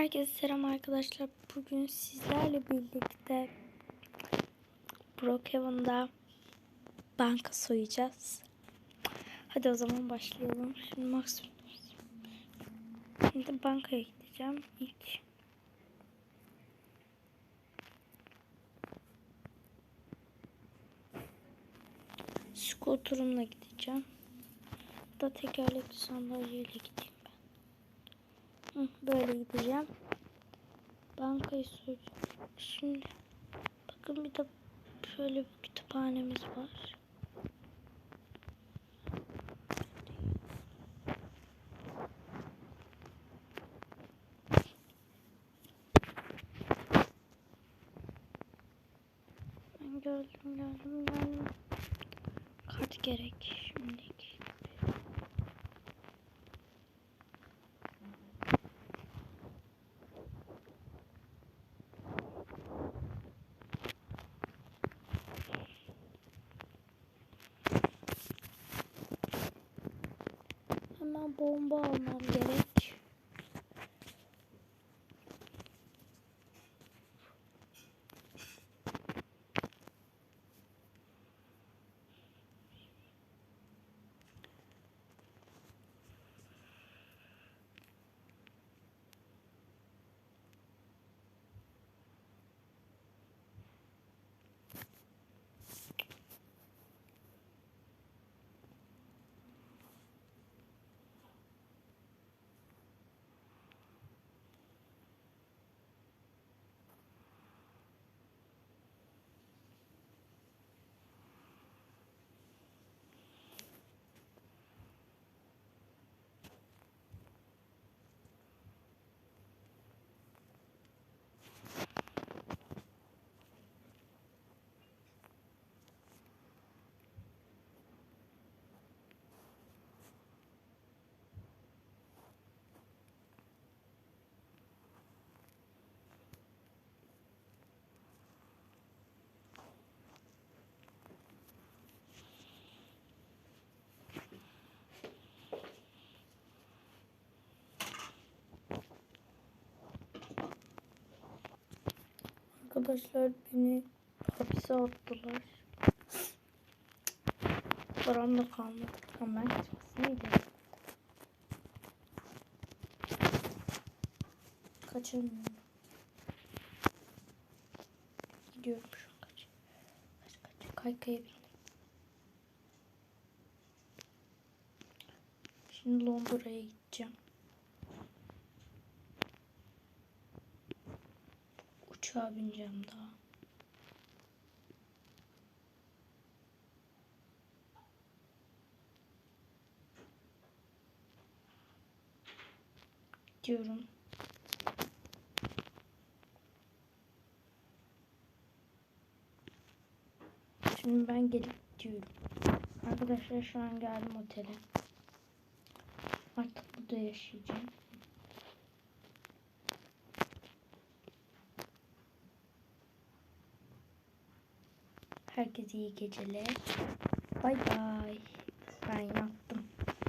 Herkese selam arkadaşlar. Bugün sizlerle birlikte Brookhaven'da banka soyacağız. Hadi o zaman başlayalım. Şimdi Max Şimdi bankaya gideceğim ilk. Scooter'ımla gideceğim. Da tekerlekli sandalyeyle gideyim böyle gideceğim. Bankayı soyacağım. Şimdi bakın bir de şöyle bir kütüphanemiz var. Ben geldim geldim geldim. Kart gerek şimdilik. Hemen bomba almam gerek. Arkadaşlar beni hapise attılar. Param da kalmadı. Gitmesini gidiyorum. Kaçırmıyorum. Gidiyorum şu an kaç. Kaç kaç. Kaykaya bindim. Şimdi Londra'ya gideceğim. Uçağa bineceğim daha. Diyorum. Şimdi ben gelip gidiyorum. Arkadaşlar şu an geldim otele. Artık burada yaşayacağım. Herkese iyi geceler. Bay bay. Ben yattım.